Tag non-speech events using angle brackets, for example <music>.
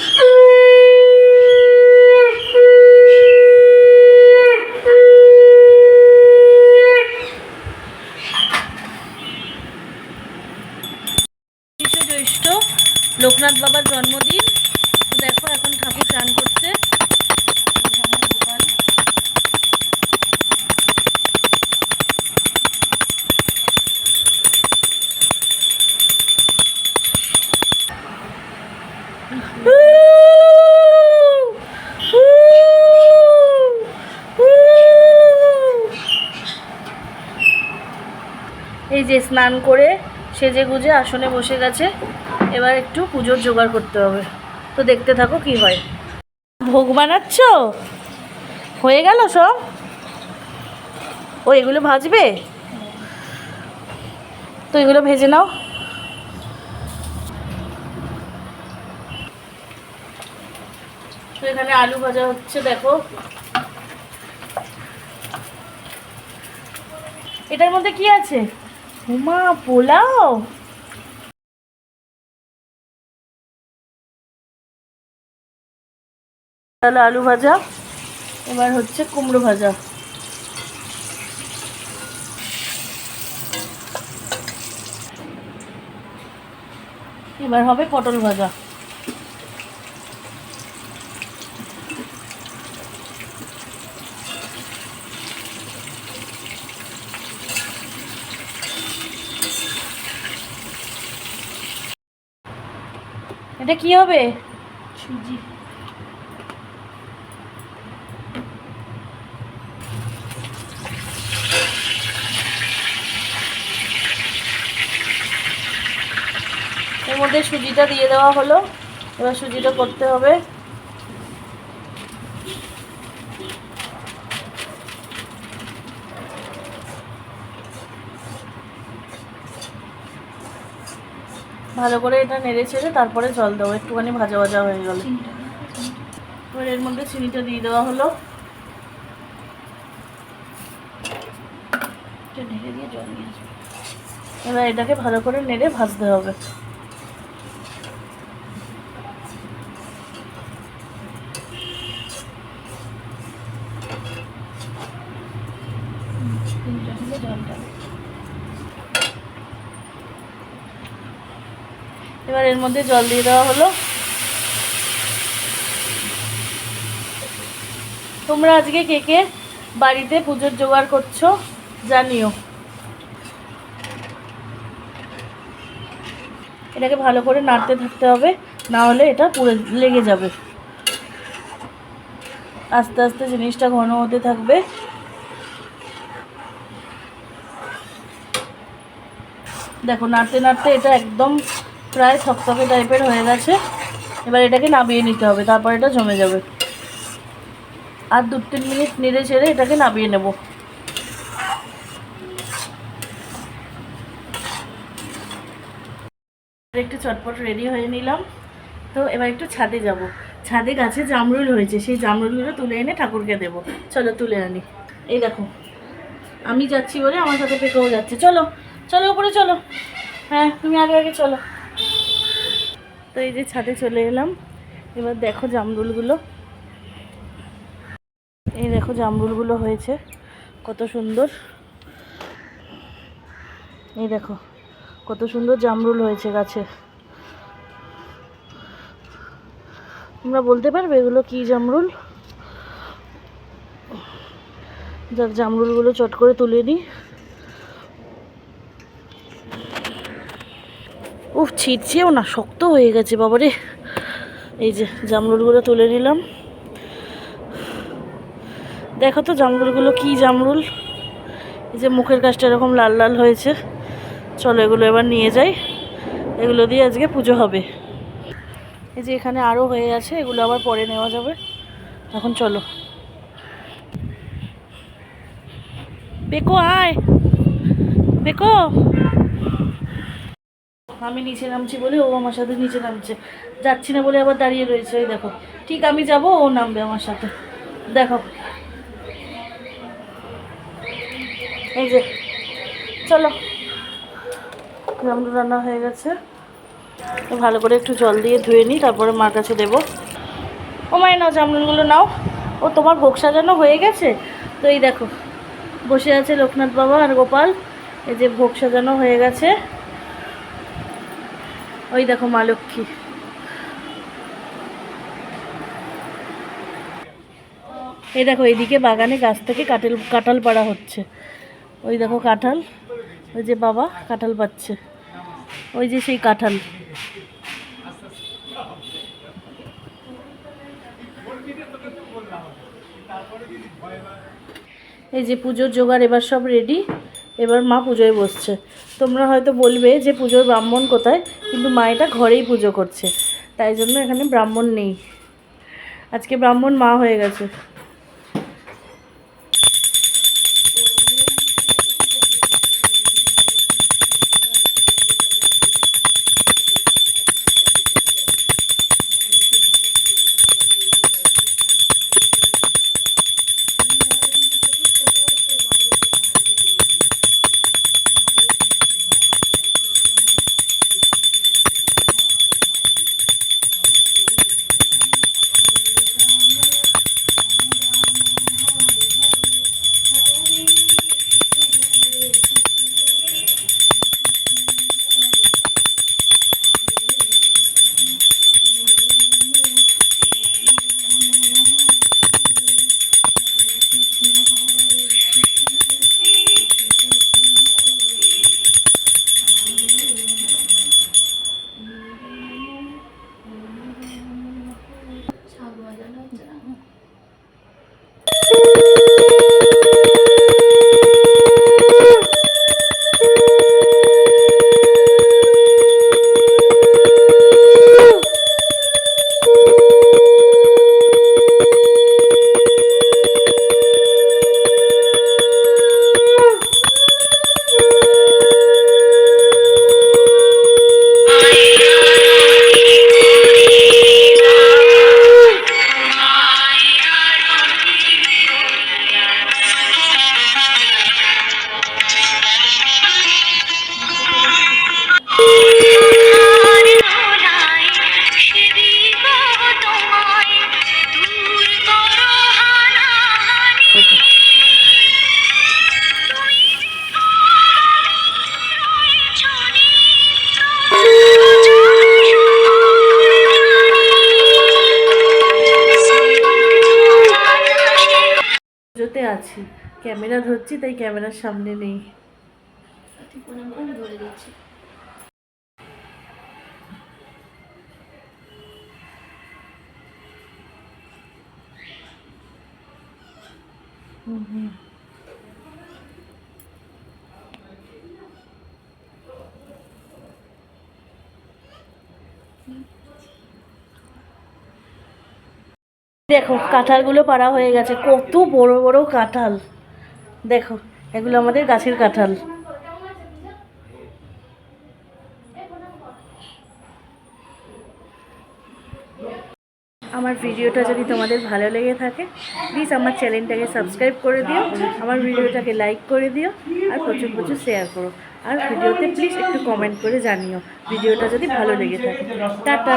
Yeah. <laughs> যে স্নান করে সেজে গুজে আসনে বসে গেছে, এবার একটু পুজোর জোগাড় করতে হবে। তো দেখতে থাকো কি হয়। ভোগ বানাচ্ছ? হয়ে গেল সব? ও, এগুলো ভাজবে? তো এগুলো ভেজে নাও। এখানে আলু ভাজা হচ্ছে, দেখো। এটার মধ্যে কি আছে? উমা পোলাও? তাহলে আলু ভাজা এবার হচ্ছে কুমড়ো ভাজা। এবার হবে পটল ভাজা। এটা কি হবে? সুজি। এর মধ্যে সুজিটা দিয়ে দেওয়া হলো। এবার সুজিটা করতে হবে। ভালো করে এটা নেড়ে ছেড়ে তারপরে জল দেবো। একটুখানি ভাজা ভাজা হয়ে গেল। এর মধ্যে চিনিটা দিয়ে দেওয়া হলো। এবার এটাকে ভালো করে নেড়ে ভাজতে হবে। জলটা এবার এর মধ্যে জল দিয়ে দেওয়া হলো। তোমরা আজকে কে কে বাড়িতে পুজোর জোগাড় করছ জানিও। এটাকে ভালো করে নাড়তে থাকতে হবে, না হলে এটা পুড়ে লেগে যাবে। আস্তে আস্তে জিনিসটা ঘন হতে থাকবে। দেখো, নাড়তে নাড়তে এটা একদম প্রায় থকথকে টাইপের হয়ে গেছে। এবার এটাকে নামিয়ে নিতে হবে, তারপর এটা জমে যাবে। আর দু তিন মিনিট নেড়ে ছেড়ে এটাকে নামিয়ে নেব। একটু চটপট রেডি হয়ে নিলাম। তো এবার একটু ছাদে যাব। ছাদে গাছে জামরুল হয়েছে, সেই জামরুলগুলো তুলে এনে ঠাকুরকে দেব। চলো তুলে আনি। এই দেখো, আমি যাচ্ছি বলে আমার সাথে পেকেও যাচ্ছে। চলো চলো উপরে চলো। হ্যাঁ তুমি আগে আগে চলো। এই যে ছাদে চলে এলাম। এবার দেখো জামরুলগুলো। এই দেখো জামরুলগুলো হয়েছে, কত সুন্দর। এই দেখো, কত সুন্দর জামরুল হয়েছে গাছে। তোমরা বলতে পারবে এগুলো কি জামরুল? যাক, জামরুলগুলো চট করে তুলে নিই। উফ, ছিটছেও না, শক্ত হয়ে গেছে, বাবারে। এই যে জামরুলগুলো তুলে নিলাম। দেখো তো জামরুলগুলো কি জামরুল। এই যে মুখের কাজটা এরকম লাল লাল হয়েছে। চলো এগুলো এবার নিয়ে যাই। এগুলো দিয়ে আজকে পুজো হবে। এই যে এখানে আরও হয়ে আছে, এগুলো আবার পরে নেওয়া যাবে। এখন চলো। বেকো, আয়। বেকো। আমি নিচে নামছি বলে ও আমার সাথে নিচে নামছে। যাচ্ছি না বলে আবার দাঁড়িয়ে রয়েছে ওই দেখো। ঠিক আমি যাব, ও নামবে আমার সাথে। দেখো। এই যে, চলো। জামরুল রান্না হয়ে গেছে। তো ভালো করে একটু জল দিয়ে ধুয়ে নিই, তারপরে মার কাছে দেবো। ও মায়ের নাও, জামরুলগুলো নাও। ও তোমার ভোগ সাজানো হয়ে গেছে? তো এই দেখো, বসে আছে লোকনাথ বাবা আর গোপাল। এই যে ভোগ সাজানো হয়ে গেছে। ওই দেখো মা লক্ষ্মী। এই দেখো এইদিকে বাগানে গাছ থেকে কাঁঠাল কাঁঠাল পাড়া হচ্ছে। ওই দেখো কাঁঠাল, ওই যে বাবা কাঁঠাল পাচ্ছে। ওই যে সেই কাঁঠাল। এই যে পুজোর জোগাড়, এবার সব রেডি এবার মা পুজোয় বসছে। তোমরা হয়তো বলবে যে পুজোর ব্রাহ্মণ কোথায়, কিন্তু মা এটা ঘরেই পুজো করছে। তাই জন্য এখানে ব্রাহ্মণ নেই। আজকে ব্রাহ্মণ মা হয়ে গেছে। আছি ক্যামেরা ধরছি তাই ক্যামেরার সামনে নেই। দেখো, কাঁঠালগুলো পাড়া হয়ে গেছে। কত বড় বড় কাঁঠাল। দেখো, এগুলো আমাদের গাছের কাঁঠাল। আমার ভিডিওটা যদি তোমাদের ভালো লেগে থাকে প্লিজ আমার চ্যানেলটাকে সাবস্ক্রাইব করে দিও, আমার ভিডিওটাকে লাইক করে দিও, আর প্রচুর প্রচুর শেয়ার করো। আর ভিডিওতে প্লিজ একটু কমেন্ট করে জানিও, ভিডিওটা যদি ভালো লেগে থাকে। টাটা!